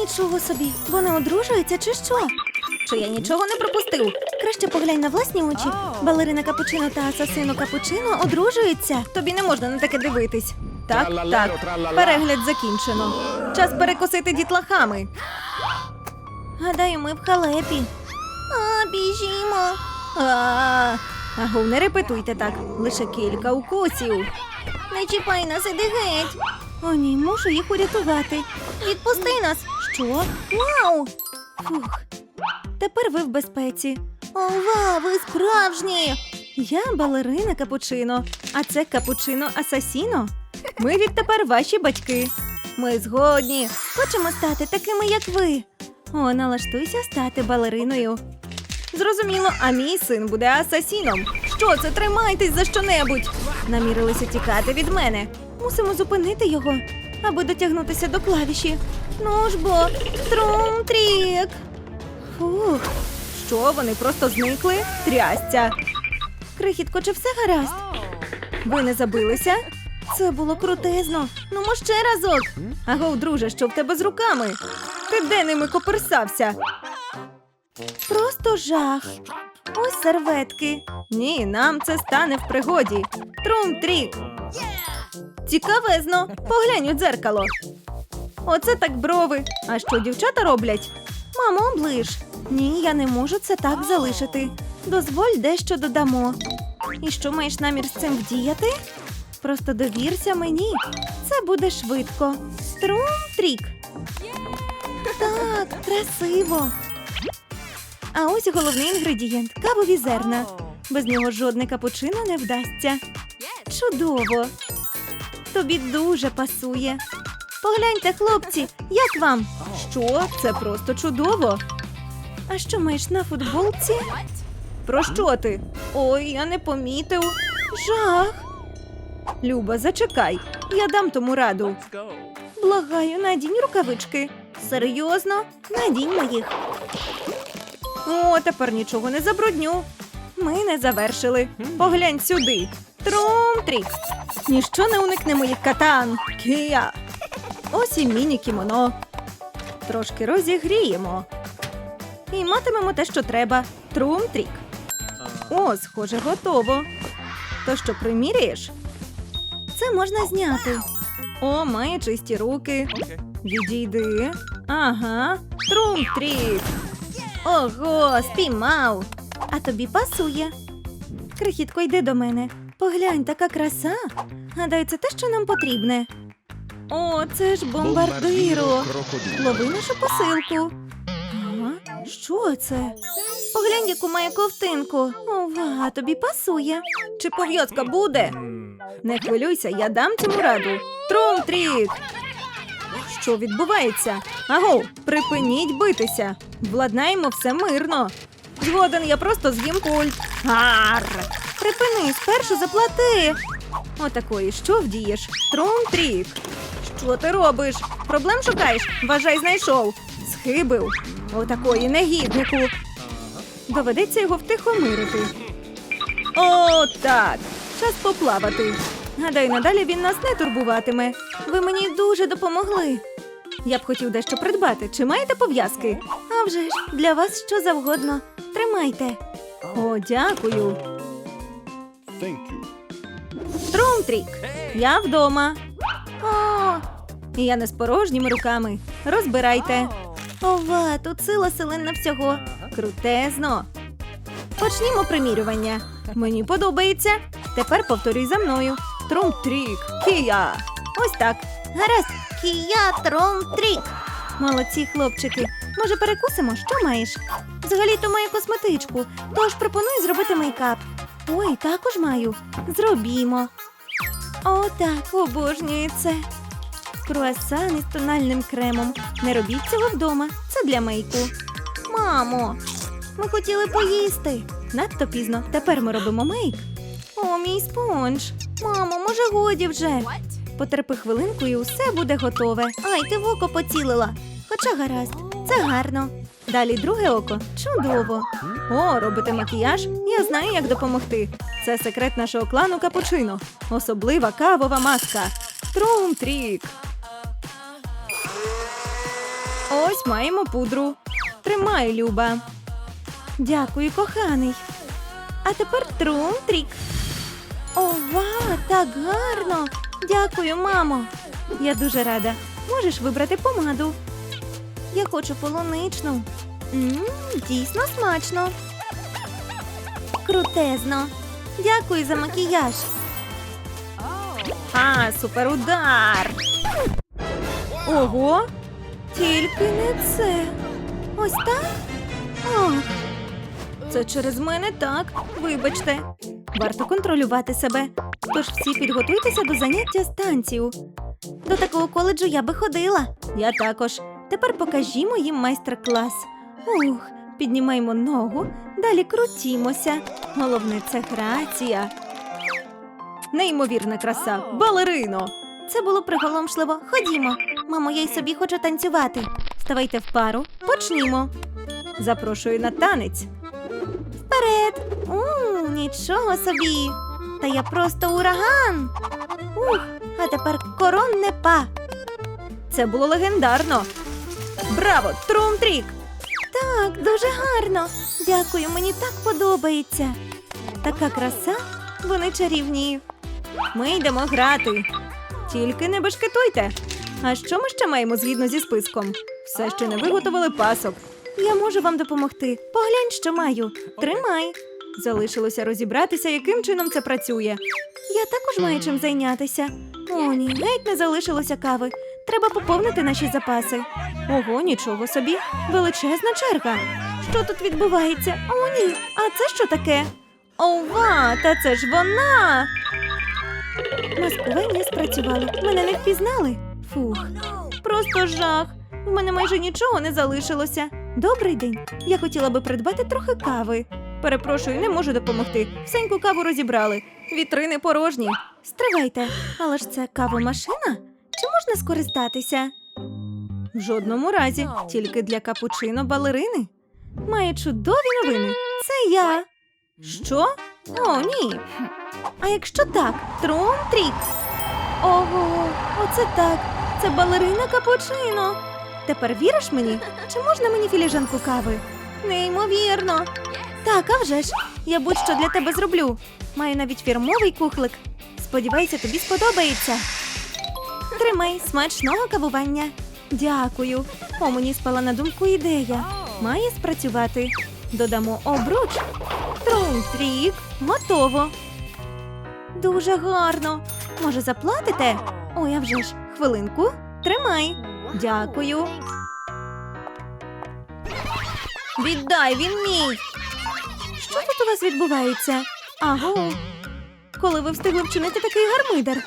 Нічого собі, вони одружуються чи що? Чи я нічого не пропустив? Краще поглянь на власні очі. Балерина Капучино та асасино Капучино одружуються. Тобі не можна на таке дивитись. Так, так. Перегляд закінчено. Час перекосити дітлахами. Гадаю, ми в халепі. А, біжімо. А, Агов, не репетуйте так. Лише кілька укусів. Не чіпай нас, іди геть. О, ні, мушу їх урятувати. Відпусти нас. Що? Вау! Фух. Тепер ви в безпеці. Ова, ви справжні! Я балерина капучино, а це капучино асасіно. Ми відтепер ваші батьки. Ми згодні. Хочемо стати такими, як ви. О, налаштуйся стати балериною. Зрозуміло, а мій син буде асасіном. Що це? Тримайтесь за щонебудь. Намірилися тікати від мене. Мусимо зупинити його, аби дотягнутися до клавіші. Ну ж бо, трум-трік. Фух, що вони просто зникли? Трясця. Крихітко, чи все гаразд? Ви не забилися? Це було крутезно. Ну, мо ще разок. Агов, друже, що в тебе з руками? Ти де ними коперсався? Просто жах. Ось серветки. Ні, нам це стане в пригоді. Трум-трік. Цікавезно. Поглянь у дзеркало. Оце так брови. А що дівчата роблять? Мамо, оближ. Ні, я не можу це так залишити. Дозволь дещо додамо. І що маєш намір з цим вдіяти? Просто довірся мені. Це буде швидко. Трум-трік. Так, красиво. А ось головний інгредієнт кавові зерна. Без нього жодне капучино не вдасться. Чудово. Тобі дуже пасує. Погляньте, хлопці, як вам? Що? Це просто чудово. А що маєш на футболці? Про що ти? Ой, я не помітив. Жах. Люба, зачекай. Я дам тому раду. Благаю, надінь рукавички. Серйозно? Надіньмо їх. О, тепер нічого не забрудню. Ми не завершили. Поглянь сюди. Трум-трік. Ніщо не уникне моїх катан. Кія. Ось і міні-кімоно. Трошки розігріємо. І матимемо те, що треба. Трум-трік. О, схоже, готово. То що приміряєш? Це можна зняти. О, має чисті руки. Відійди. Ага. Трум-трік. Ого, спіймав. А тобі пасує. Крихітко, йди до мене. Поглянь, така краса. Гадаю, це те, що нам потрібне. О, це ж бомбардиро. Лови нашу посилку. Ага, що це? Поглянь, яку має ковтинку. Ова, тобі пасує. Чи пов'язка буде? Не хвилюйся, я дам цьому раду. Трум-трік! Що відбувається? Аго, припиніть битися. Владнаємо все мирно. Згоден, я просто з'їм пульт. Гар! Припини, спершу заплати. Отакої, що вдієш? Трум-трік. Що ти робиш? Проблем шукаєш? Вважай, знайшов. Схибив. Отакої негіднику. Доведеться його втихомирити. О, так. Час поплавати. Гадаю, надалі він нас не турбуватиме. Ви мені дуже допомогли. Я б хотів дещо придбати. Чи маєте пов'язки? А вже ж, для вас що завгодно. Тримайте. О, дякую. Thank you. Трумтрік. Я вдома. О, і я не з порожніми руками. Розбирайте. Ова, тут сила селена всього. Крутезно. Почнімо примірювання. Мені подобається. Тепер повторюй за мною. Трум-трік, кія. Ось так. Гаразд. Кія трум-трік. Молодці, хлопчики. Може, перекусимо, що маєш? Взагалі-то маю косметичку, тож пропоную зробити мейкап. Ой, також маю. Зробімо. О, так, обожнюю це. Круасан із тональним кремом. Не робіть цього вдома. Це для мейку. Мамо, ми хотіли поїсти. Надто пізно. Тепер ми робимо мейк. О, мій спонж. Мамо, може, годі вже. Потерпи хвилинку і усе буде готове. Ай, ти в око поцілила. Хоча гаразд, це гарно. Далі друге око. Чудово. О, робите макіяж? Я знаю, як допомогти. Це секрет нашого клану Капучино. Особлива кавова маска. Трум-трік. Ось маємо пудру. Тримай, Люба. Дякую, коханий. А тепер трум-трік. Ова, так гарно. Дякую, мамо. Я дуже рада. Можеш вибрати помаду. Я хочу полуничну. Мм, дійсно смачно. Крутезно. Дякую за макіяж. А, суперудар. Ого. Тільки не це. Ось так? Ох. Це через мене так. Вибачте. Варто контролювати себе. Тож всі підготуйтеся до заняття з танців. До такого коледжу я би ходила. Я також. Тепер покажімо їм майстер-клас. Ух, піднімаємо ногу, далі крутімося. Головне це грація. Неймовірна краса, балерино. Це було приголомшливо. Ходімо. Мамо, я й собі хочу танцювати. Ставайте в пару, почнімо. Запрошую на танець. Вперед! У, нічого собі. Та я просто ураган. Ух, а тепер коронне па. Це було легендарно. Браво, трум-трік! Так, дуже гарно. Дякую, мені так подобається. Така краса, вони чарівні. Ми йдемо грати. Тільки не бешкетуйте. А що ми ще маємо згідно зі списком? Все ще не виготовили пасок. Я можу вам допомогти. Поглянь, що маю. Тримай. Залишилося розібратися, яким чином це працює. Я також маю чим зайнятися. О, ні, геть не залишилося кави. Треба поповнити наші запаси. Ого, нічого собі. Величезна черга. Що тут відбувається? О, ні. А це що таке? Ова, та це ж вона. Маскування спрацювало. Мене не впізнали. Фух, просто жах. У мене майже нічого не залишилося. Добрий день. Я хотіла би придбати трохи кави. Перепрошую, не можу допомогти. Всеньку каву розібрали. Вітрини порожні. Стривайте, але ж це кавомашина? Можна скористатися? В жодному разі, тільки для капучино балерини. Має чудові новини. Це я. Що? О, ні. А якщо так, трум-трік. Ого, оце так. Це балерина капучино. Тепер віриш мені? Чи можна мені філіжанку кави? Неймовірно. Так, а вже ж. Я будь-що для тебе зроблю. Маю навіть фірмовий кухлик. Сподіваюся, тобі сподобається. Тримай смачного кавування. Дякую. О, мені спала на думку ідея. Має спрацювати. Додамо обруч. Трум-трік. Готово. Дуже гарно. Може, заплатите? Ой, а вже ж. Хвилинку. Тримай. Дякую. Віддай, він мій. Що тут у вас відбувається? Аго. Коли ви встигли вчинити такий гармидер?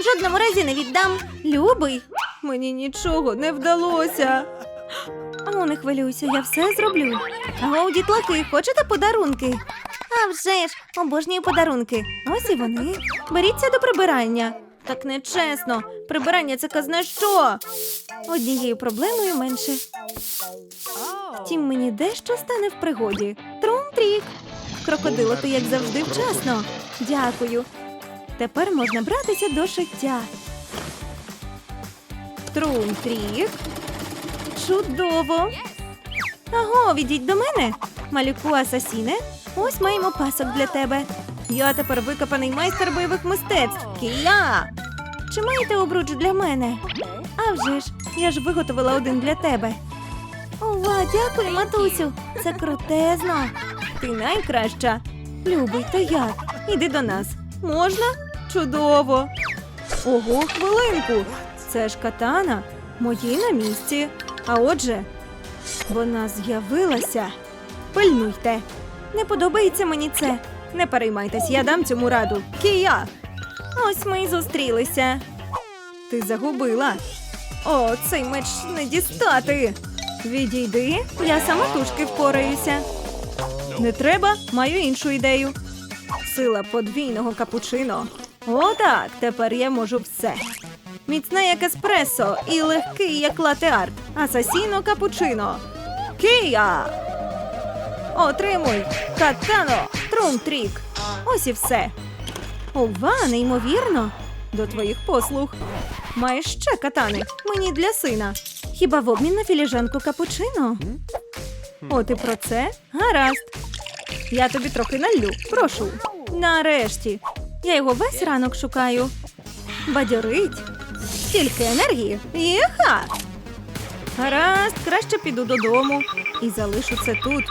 В жодному разі не віддам. Любий. Мені нічого не вдалося. О, не хвилюйся, я все зроблю. Аго, дітлахи, хочете подарунки? А вже ж, обожнюю подарунки. Ось і вони. Беріться до прибирання. Так нечесно. Прибирання це казна що. Однією проблемою менше. Втім, мені дещо стане в пригоді. Трум-трік. Крокодило, ти як завжди вчасно. Дякую. Тепер можна братися до шиття. Трум-трік. Чудово. Аго, відійдь до мене. Малюку асасіне. Ось маємо пасок для тебе. Я тепер викопаний майстер бойових мистецтв. Кія! Чи маєте обруч для мене? А вже ж, я ж виготовила один для тебе. Ова, дякую, матусю. Це крутезно. Ти найкраща. Любий, то як? Іди до нас. Можна? Чудово. Ого, хвилинку. Це ж катана. Мої на місці. А отже, вона з'явилася. Пильнуйте. Не подобається мені це. Не переймайтесь, я дам цьому раду. Кія. Ось ми й зустрілися. Ти загубила. О, цей меч не дістати. Відійди, я самотужки впораюся. Не треба, маю іншу ідею. Сила подвійного капучино. Отак, тепер я можу все. Міцне як еспресо і легкий як латеарт. Асасіно капучино. Кія! Отримуй! Катано! Трум-трік! Ось і все. Ова, неймовірно! До твоїх послуг. Маєш ще катани. Мені для сина. Хіба в обмін на філіжанку капучино? О, ти про це? Гаразд. Я тобі трохи налью, прошу. Нарешті. Я його весь ранок шукаю. Бадьорить. Стільки енергії. Єха! Гаразд, краще піду додому і залишу це тут.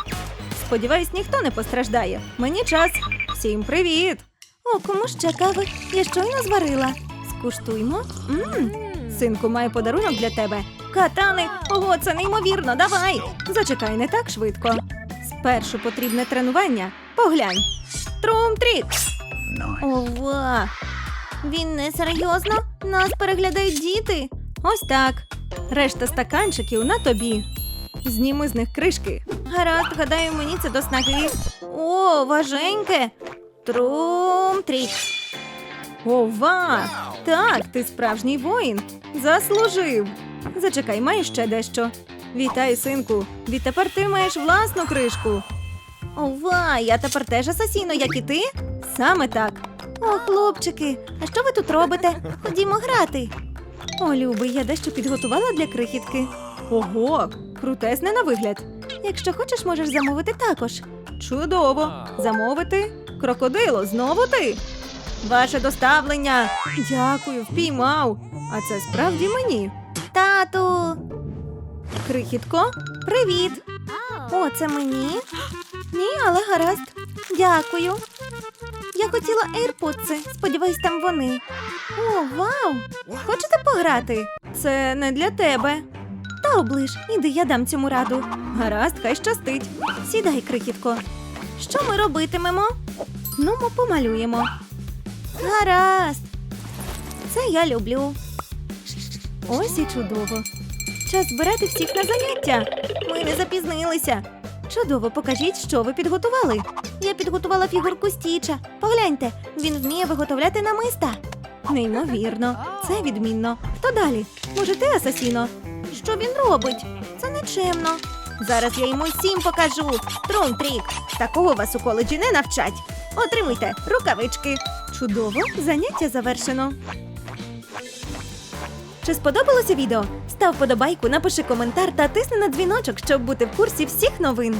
Сподіваюсь, ніхто не постраждає. Мені час. Всім привіт! О, кому ще кави? Я щойно зварила. Скуштуймо. Мм, синку має подарунок для тебе. Катани, ого, це неймовірно, давай. Зачекай не так швидко. Спершу потрібне тренування. Поглянь. Трум-трік. Ова. Він не серйозно? Нас переглядають діти. Ось так. Решта стаканчиків на тобі. Зніми з них кришки. Гаразд, гадаю, мені це до снаги. О, важеньке. Трум-трік. Ова! Так, ти справжній воїн. Заслужив. Зачекай, маю ще дещо. Вітаю, синку. Відтепер ти маєш власну кришку. Ова, я тепер теж асасіно, як і ти? Саме так. О, хлопчики, а що ви тут робите? Ходімо грати. О, любий, я дещо підготувала для крихітки. Ого, крутесне на вигляд. Якщо хочеш, можеш замовити також. Чудово! Замовити? Крокодило, знову ти? Ваше доставлення. Дякую, впіймав. А це справді мені. Тату. Крихітко, привіт. О, це мені? Ні, але гаразд. Дякую. Я хотіла AirPods, сподіваюсь, там вони. О, вау! Хочете пограти? Це не для тебе. Та оближ, іди, я дам цьому раду. Гаразд, хай щастить. Сідай, крихітко. Що ми робитимемо? Ну, ми помалюємо. Гаразд. Це я люблю. Ось і чудово. Час збирати всіх на заняття. Ми не запізнилися. Чудово, покажіть, що ви підготували. Я підготувала фігурку Стіча. Погляньте, він вміє виготовляти намиста. Неймовірно, це відмінно. Хто далі? Може, ти асасіно? Що він робить? Це нечемно. Зараз я йому всім покажу. Трум-трік. Такого вас у коледжі не навчать. Отримуйте рукавички. Чудово, заняття завершено. Чи сподобалося відео? Став подобайку, напиши коментар та тисни на дзвіночок, щоб бути в курсі всіх новин.